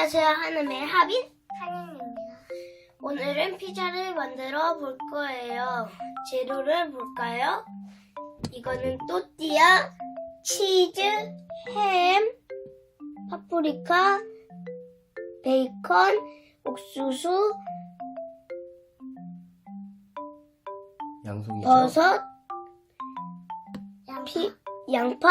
안녕하세요. 하늘의 하빈. 한영입니다. 오늘은 피자를 만들어 볼 거예요. 재료를 볼까요? 이거는 또띠아, 치즈, 햄, 파프리카, 베이컨, 옥수수, 양송이죠? 버섯, 양파, 피, 양파,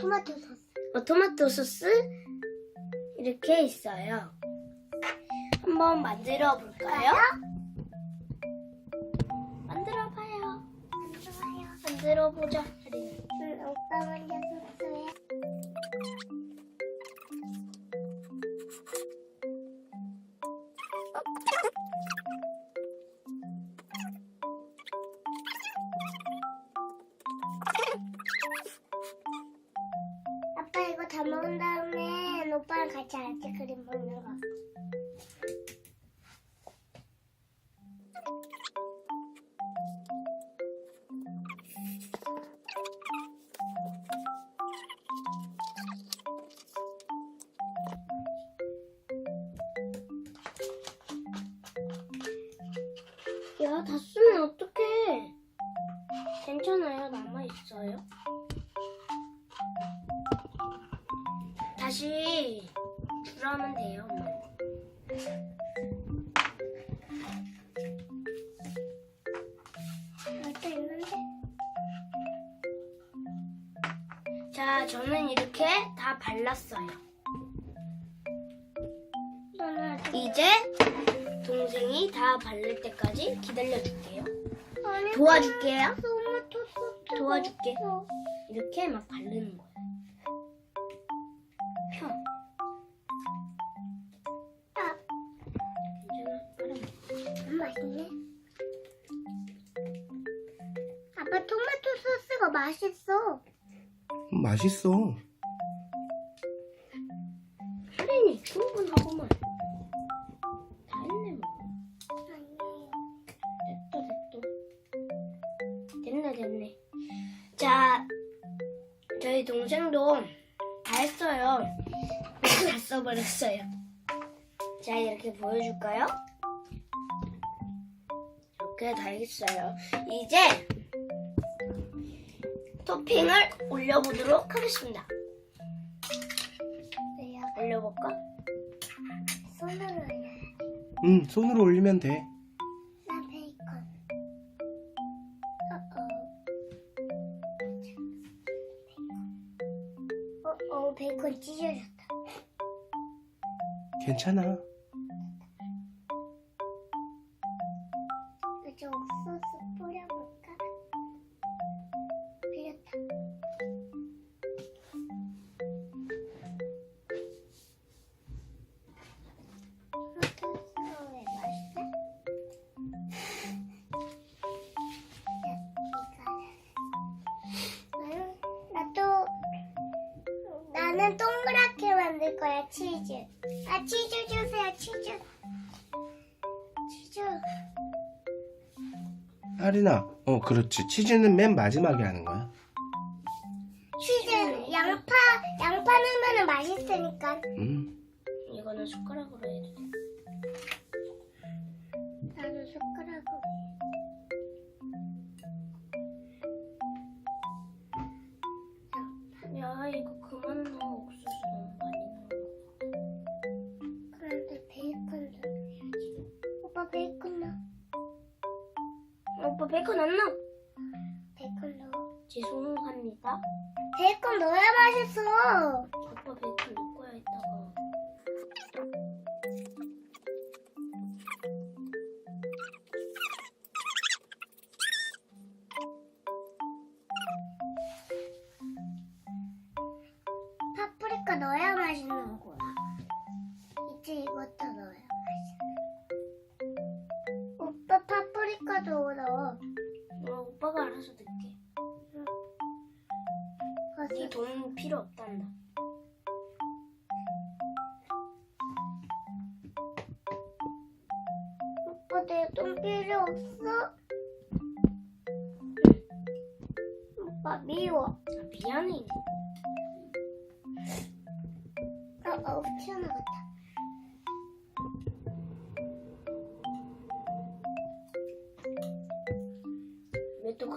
토마토 소스. 어, 토마토 소스 이렇게 있어요. 한번 만들어 볼까요? 만들어 봐요. 만들어 보자. 응, 오빠 먼저 소스에. 먹은 다음에 오빠랑 같이 아이스크림 먹는 거. 야, 다쓰 자, 저는 이렇게 다 발랐어요. 이제 동생이 다 바를 때까지 기다려줄게요. 도와줄게요. 도와줄게. 이렇게 막 바르는 거야. 펴. 아, 맛있네. 아빠 토마토 소스가 맛있어. 음, 맛있어. 할인이 충분하구만. 다 했네, 뭐. 됐다, 됐다. 됐네, 됐네. 자, 저희 동생도 다 했어요. 다 써버렸어요. 자, 이렇게 보여줄까요? 이렇게 다 했어요. 이제 토핑을 올려보도록 하겠습니다. 내가 올려볼까? 손으로 올려야 응, 손으로 올리면 돼. 나 베이컨. 어어. 어, 어, 베이컨 찢어졌다. 괜찮아. 나는 동그랗게 만들 거야 치즈. 아 치즈 주세요 치즈. 치즈. 아리나, 어, 그렇지. 치즈는 맨 마지막에 하는 거야. 치즈 양파 양파 넣으면 맛있으니까 응. 이거는 숟가락으로 해도 돼. 나도 숟가락으로 그만 넣어. 옥수수 너무 많이 넣어. 그런데 베이컨도 넣어야지 오빠 베이컨 넣어 오빠 베이컨 안 넣어. 베이컨 넣어 죄송합니다. 베이컨 넣어야 맛있어 넣어 어, 오빠가 알아서 넣게. 버섯 네돈 필요 없단다. 오빠 내 돈 필요 없어? 오빠 미워 아, 미안해.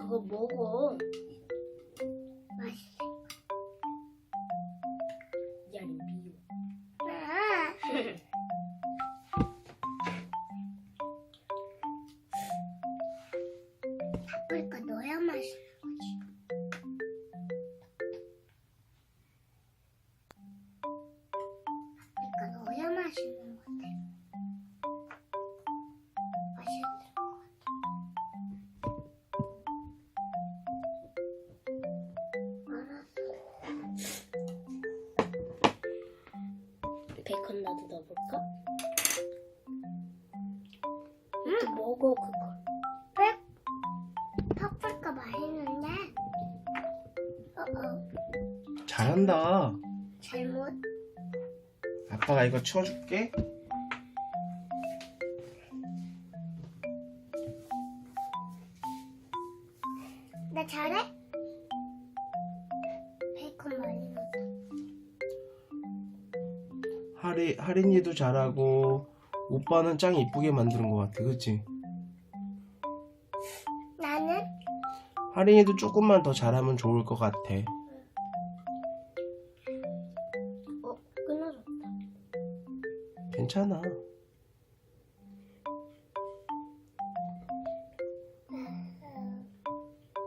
그거 먹어? 베이컨 나도 넣어볼까? 응? 먹어, 그거. 왜? 파프리카 맛있는데? 어어 잘한다. 잘못 아빠가 이거 치워줄게. 하린이도 잘하고 오빠는 짱 이쁘게 만드는 것 같아, 그렇지? 나는 하린이도 조금만 더 잘하면 좋을 것 같아. 어, 끊어졌다. 괜찮아.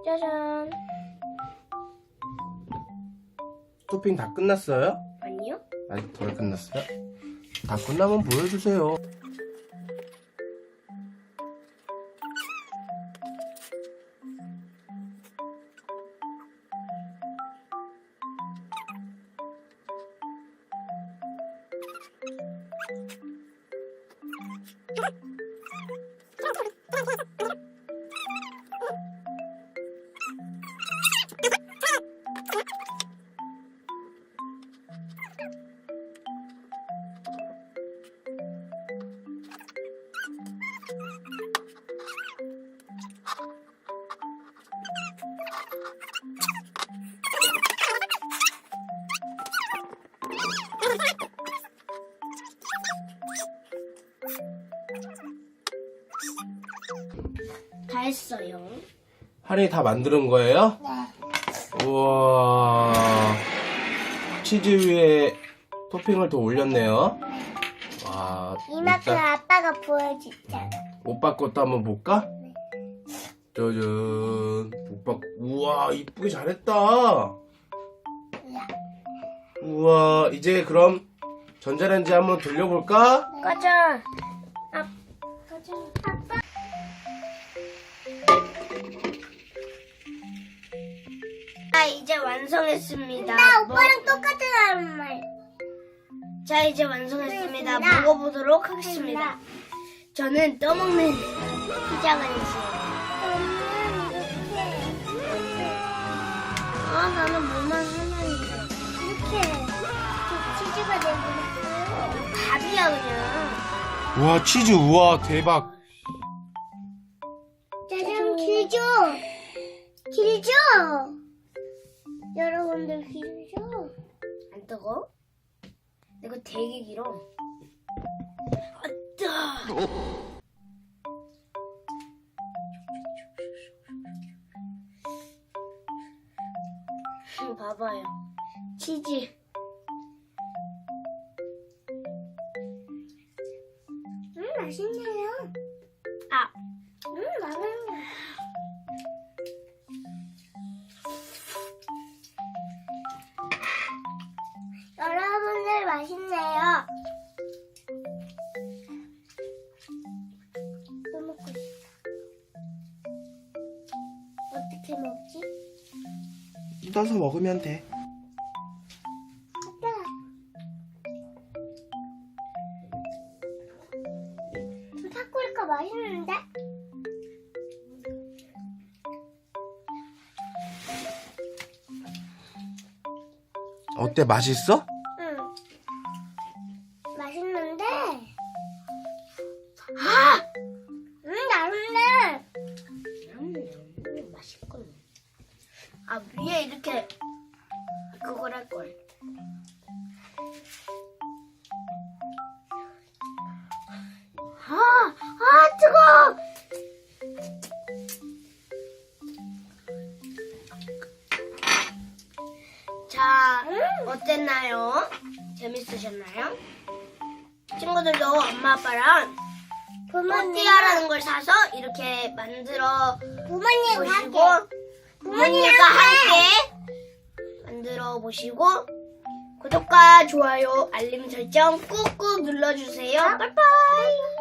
짜잔. 토핑 다 끝났어요? 아니요? 아직 덜 끝났어요? 다 끝나면 보여주세요. 다 했어요. 하린이 다 만드는 거예요? 네 우와. 치즈 위에 토핑을 더 올렸네요. 와. 이만큼 일단 아빠가 보여줬잖아 오빠 것도 한번 볼까? 짜잔. 오빠, 우와, 이쁘게 잘했다. 야, 우와, 이제 그럼 전자레인지 한번 돌려볼까? 가자. 가자 아빠 이제 완성했습니다. 나 먹- 오빠랑 똑같은 하는 말 자, 이제 완성했습니다. 알겠습니다. 먹어보도록 하겠습니다. 저는 떠먹는 피자가 있어요. 엄마 이렇게 아, 나는 뭐만 하나인데. 이렇게 이렇게 치즈가 내버렸어요 밥이야, 그냥. 우와, 치즈, 우와, 대박. 짜장 길죠? 길죠? 여러분들 길죠? 안 뜨거? 이거 되게 길어. 아따! 이거 봐봐요. 치즈. 음 맛있네요. 뜯어서 먹으면 돼. 팝콘이가 맛있는데? 어때, 맛있어? 이렇게 그걸 할 걸. 아, 아 뜨거. 자, 어땠나요? 재밌으셨나요? 친구들도 엄마 아빠랑 부모님이라는 걸 사서 이렇게 만들어 부모님 보시고 할게. 부모님과 할게. 들어 보시고 구독과 좋아요, 알림 설정 꾹꾹 눌러주세요. 빠이빠이.